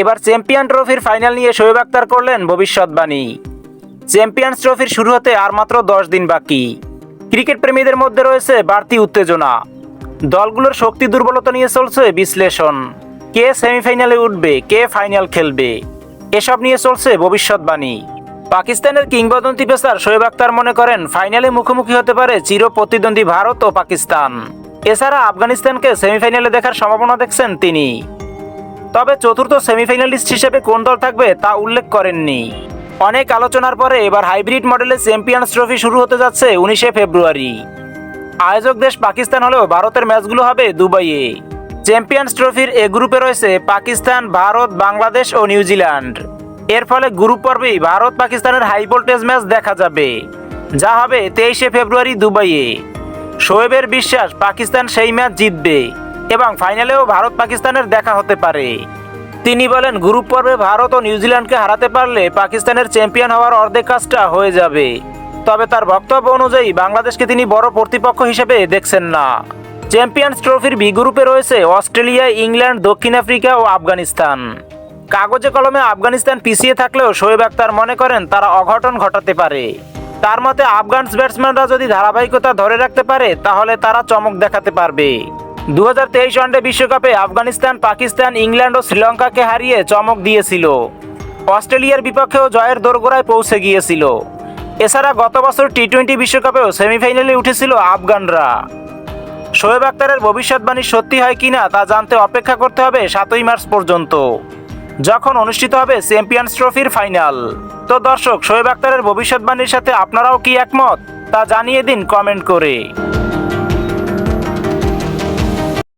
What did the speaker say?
এবার চ্যাম্পিয়ন ট্রফির ফাইনাল নিয়ে শোয়েব আক্তার করলেন ভবিষ্যৎবাণী। চ্যাম্পিয়ন্স ট্রফির শুরু হতে আর মাত্র দশ দিন বাকি। ক্রিকেট প্রেমীদের মধ্যে রয়েছে বাড়তি উত্তেজনা। দলগুলোর শক্তি দুর্বলতা নিয়ে চলছে বিশ্লেষণ। কে সেমিফাইনালে উঠবে, কে ফাইনাল খেলবে, এসব নিয়ে চলছে ভবিষ্যৎবাণী। পাকিস্তানের কিংবদন্তি পেসার শোয়েব আক্তার মনে করেন, ফাইনালে মুখোমুখি হতে পারে চির প্রতিদ্বন্দ্বী ভারত ও পাকিস্তান। এছাড়া আফগানিস্তানকে সেমিফাইনালে দেখার সম্ভাবনা দেখছেন তিনি। তবে চতুর্থ সেমিফাইনালিস্ট হিসেবে কোন দল থাকবে তা উল্লেখ করেননি। অনেক আলোচনার পরে এবার হাইব্রিড মডেলের চ্যাম্পিয়ন্স ট্রফি শুরু হতে যাচ্ছে উনিশে ফেব্রুয়ারি। আয়োজক দেশ পাকিস্তান হলেও ভারতের ম্যাচগুলো হবে দুবাইয়ে। চ্যাম্পিয়ন্স ট্রফির এ গ্রুপে রয়েছে পাকিস্তান, ভারত, বাংলাদেশ ও নিউজিল্যান্ড। এর ফলে গ্রুপ পর্বেই ভারত পাকিস্তানের হাই ভোল্টেজ ম্যাচ দেখা যাবে। যা হবে তেইশে ফেব্রুয়ারি দুবাইয়ে। শোয়েবের বিশ্বাস, পাকিস্তান সেই ম্যাচ জিতবে। এবং ফাইনালেও ভারত পাকিস্তানের দেখা হতে পারে। তিনি বলেন, গ্রুপ পর্বে ভারত ও নিউজিল্যান্ডকে হারাতে পারলে পাকিস্তানের চ্যাম্পিয়ন হওয়ার অর্ধেক কাজটা হয়ে যাবে। তবে তার বক্তব্য অনুযায়ী, বাংলাদেশকে তিনি বড় প্রতিপক্ষ হিসেবে দেখছেন না। চ্যাম্পিয়ন্স ট্রফির বি গ্রুপে রয়েছে অস্ট্রেলিয়া, ইংল্যান্ড, দক্ষিণ আফ্রিকা ও আফগানিস্তান। কাগজে কলমে আফগানিস্তান পিছিয়ে থাকলেও শোয়েব আক্তার মনে করেন, তারা অঘটন ঘটাতে পারে। তার মতে, আফগান ব্যাটসম্যানরা যদি ধারাবাহিকতা ধরে রাখতে পারে, তাহলে তারা চমক দেখাতে পারবে। দু হাজার তেইশ ওয়ানডে বিশ্বকাপে আফগানিস্তান, পাকিস্তান, ইংল্যান্ড ও শ্রীলঙ্কাকে হারিয়ে চমক দিয়েছিল। অস্ট্রেলিয়ার বিপক্ষেও জয়ের দোরগোড়ায় পৌঁছে গিয়েছিল। এছাড়া গত বছর টি টোয়েন্টি বিশ্বকাপেও সেমিফাইনালে উঠেছিল আফগানরা। শোয়েব আক্তারের ভবিষ্যৎবাণী সত্যি হয় কিনা তা জানতে অপেক্ষা করতে হবে সাতই মার্চ পর্যন্ত, যখন অনুষ্ঠিত হবে চ্যাম্পিয়ন্স ট্রফির ফাইনাল। তো দর্শক, শোয়েব আক্তারের ভবিষ্যৎবাণীর সাথে আপনারাও কি একমত? তা জানিয়ে দিন কমেন্ট করে।